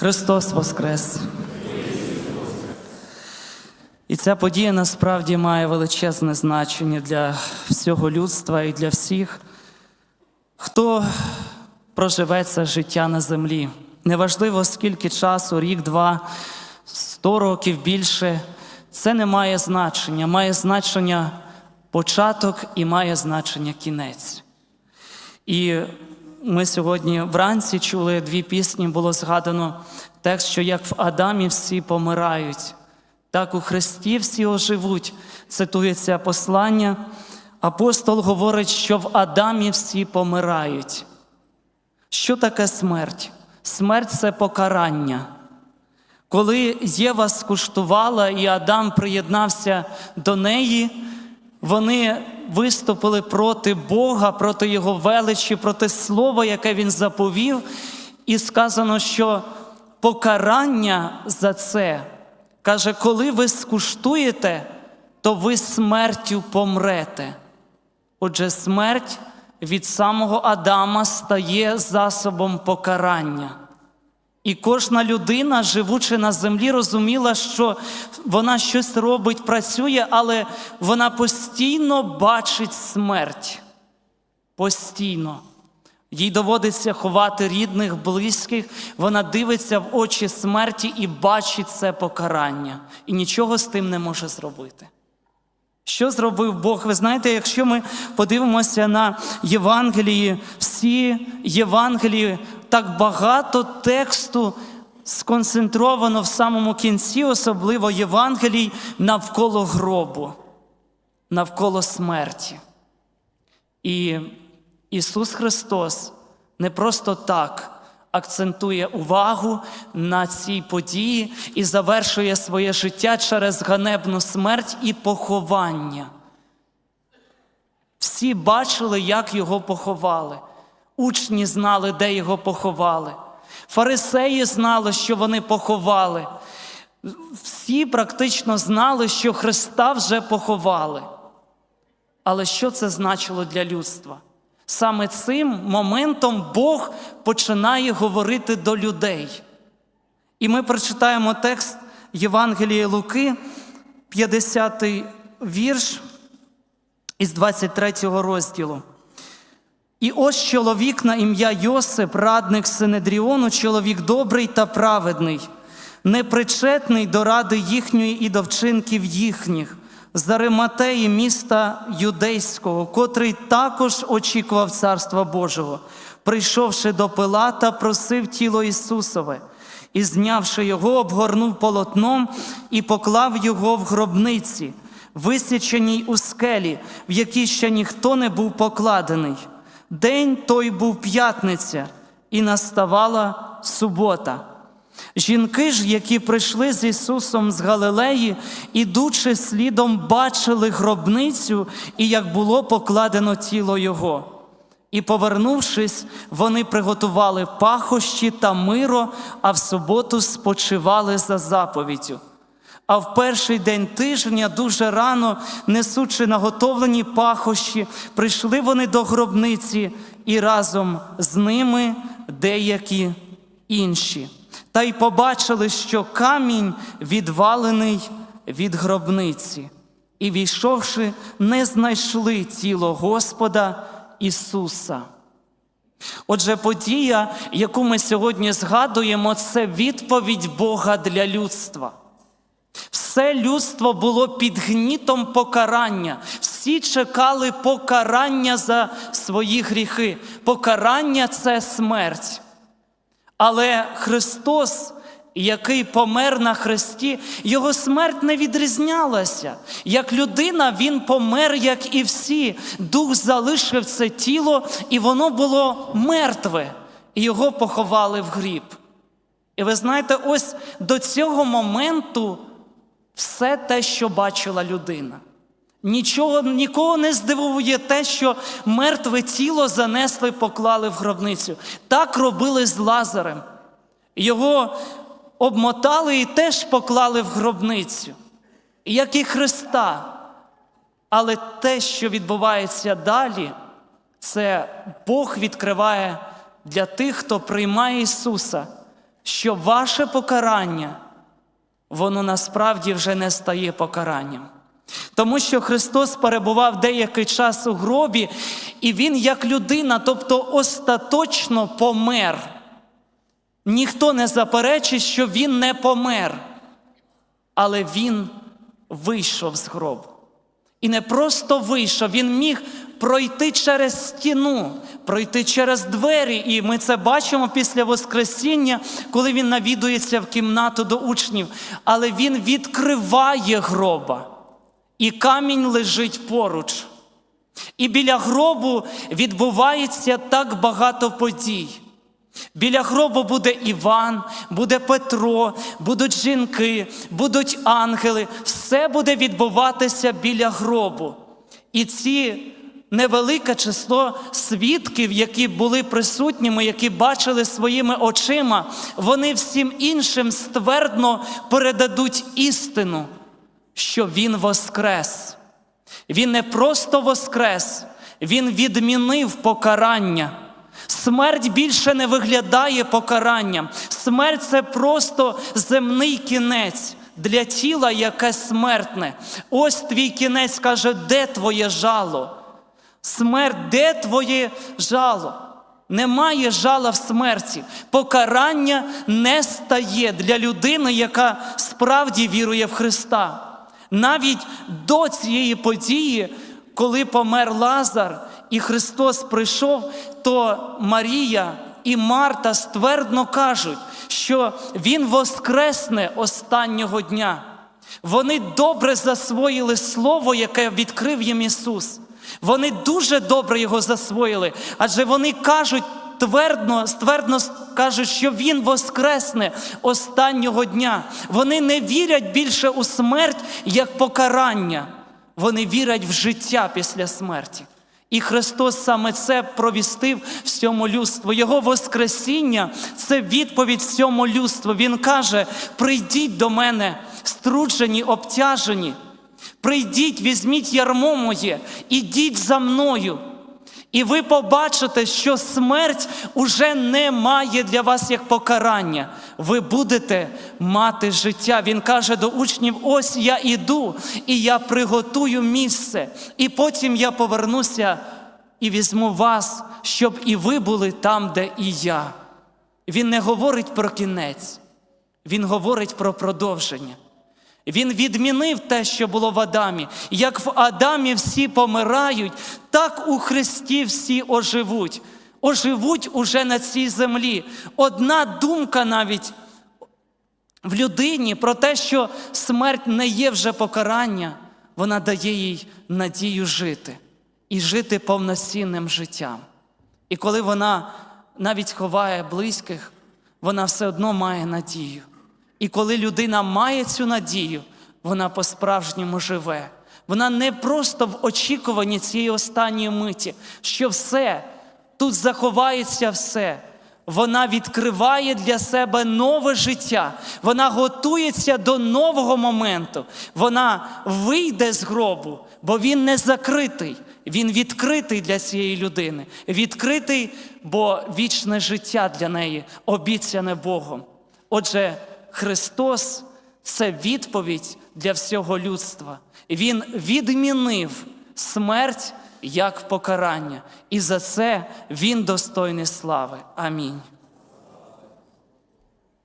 Христос Воскрес! І ця подія насправді має величезне значення для всього людства і для всіх, хто проживе це життя на землі. Неважливо, скільки часу, рік, два, сто років більше, це не має значення. Має значення початок і має значення кінець. І ми сьогодні вранці чули дві пісні, було згадано текст, що як в Адамі всі помирають, так у Христі всі оживуть. Цитується послання. Апостол говорить, що в Адамі всі помирають. Що таке смерть? Смерть це покарання. Коли Єва скуштувала і Адам приєднався до неї, вони виступили проти Бога, проти Його величі, проти слова, яке він заповів, і сказано, що покарання за це каже, коли ви скуштуєте, то ви смертю помрете. Отже, смерть від самого Адама стає засобом покарання. І кожна людина, живучи на землі, розуміла, що вона щось робить, працює, але вона постійно бачить смерть. Постійно. Їй доводиться ховати рідних, близьких, вона дивиться в очі смерті і бачить це покарання. І нічого з тим не може зробити. Що зробив Бог? Ви знаєте, якщо ми подивимося на Євангелії, всі Євангелії, так багато тексту сконцентровано в самому кінці, особливо Євангелій, навколо гробу, навколо смерті. І Ісус Христос не просто так акцентує увагу на цій події і завершує своє життя через ганебну смерть і поховання. Всі бачили, як його поховали. Учні знали, де його поховали. Фарисеї знали, що вони поховали. Всі практично знали, що Христа вже поховали. Але що це значило для людства? Саме цим моментом Бог починає говорити до людей. І ми прочитаємо текст Євангелія Луки, 50 вірш із 23 розділу. І ось чоловік на ім'я Йосип, радник Синедріону, чоловік добрий та праведний, непричетний до ради їхньої і до вчинків їхніх, з Ариматеї міста Юдейського, котрий також очікував Царства Божого, прийшовши до Пилата, просив тіло Ісусове, і, знявши його, обгорнув полотном і поклав його в гробниці, висіченій у скелі, в якій ще ніхто не був покладений. День той був п'ятниця, і наставала субота. Жінки ж, які прийшли з Ісусом з Галилеї, ідучи слідом, бачили гробницю і як було покладено тіло Його. І, повернувшись, вони приготували пахощі та миро, а в суботу спочивали за заповіддю. А в перший день тижня, дуже рано, несучи наготовлені пахощі, прийшли вони до гробниці і разом з ними деякі інші. Та й побачили, що камінь відвалений від гробниці, і, війшовши, не знайшли тіло Господа Ісуса. Отже, подія, яку ми сьогодні згадуємо, це відповідь Бога для людства. Все людство було під гнітом покарання. Всі чекали покарання за свої гріхи. Покарання це смерть. Але Христос, який помер на Христі, його смерть не відрізнялася. Як людина, Він помер, як і всі. Дух залишив це тіло, і воно було мертве, і його поховали в гріб. І ви знаєте, ось до цього моменту все те, що бачила людина. Нічого, Нікого не здивує те, що мертве тіло занесли, поклали в гробницю. Так робили з Лазарем. Його обмотали і теж поклали в гробницю, як і Христа. Але те, що відбувається далі, це Бог відкриває для тих, хто приймає Ісуса, що ваше покарання, воно насправді вже не стає покаранням. Тому що Христос перебував деякий час у гробі, і Він, як людина, тобто остаточно помер. Ніхто не заперечить, що Він не помер, але Він вийшов з гробу. І не просто вийшов, він міг пройти через стіну, пройти через двері. І ми це бачимо після Воскресіння, коли він навідується в кімнату до учнів. Але він відкриває гроба, і камінь лежить поруч. І біля гробу відбувається так багато подій. Біля гробу буде Іван, буде Петро, будуть жінки, будуть ангели. Все буде відбуватися біля гробу. І ці невелике число свідків, які були присутніми, які бачили своїми очима, вони всім іншим ствердно передадуть істину, що Він воскрес. Він не просто воскрес, Він відмінив покарання. Смерть більше не виглядає покаранням. Смерть це просто земний кінець для тіла, яке смертне. Ось твій кінець каже, де твоє жало? Смерть, де твоє жало? Немає жала в смерті. Покарання не стає для людини, яка справді вірує в Христа. Навіть до цієї події, коли помер Лазар і Христос прийшов, то Марія і Марта ствердно кажуть, що Він воскресне останнього дня. Вони добре засвоїли слово, яке відкрив їм Ісус. Вони дуже добре його засвоїли, адже вони кажуть твердно, ствердно кажуть, що Він воскресне останнього дня. Вони не вірять більше у смерть як покарання. Вони вірять в життя після смерті. І Христос саме це провістив всьому людству. Його Воскресіння це відповідь всьому людству. Він каже: прийдіть до мене, струджені, обтяжені. Прийдіть, візьміть ярмо моє, ідіть за мною. І ви побачите, що смерть уже не має для вас як покарання. Ви будете мати життя. Він каже до учнів: ось я іду, і я приготую місце, і потім я повернуся і візьму вас, щоб і ви були там, де і я. Він не говорить про кінець, він говорить про продовження. Він відмінив те, що було в Адамі. Як в Адамі всі помирають, так у Христі всі оживуть. Оживуть уже на цій землі. Одна думка навіть в людині про те, що смерть не є вже покарання, вона дає їй надію жити і жити повноцінним життям. І коли вона навіть ховає близьких, вона все одно має надію. І коли людина має цю надію, вона по-справжньому живе. Вона не просто в очікуванні цієї останньої миті, що все, тут заховається все. Вона відкриває для себе нове життя. Вона готується до нового моменту. Вона вийде з гробу, бо він не закритий. Він відкритий для цієї людини. Відкритий, бо вічне життя для неї обіцяне Богом. Отже, Христос це відповідь для всього людства. Він відмінив смерть як покарання, і за це Він достойний слави. Амінь.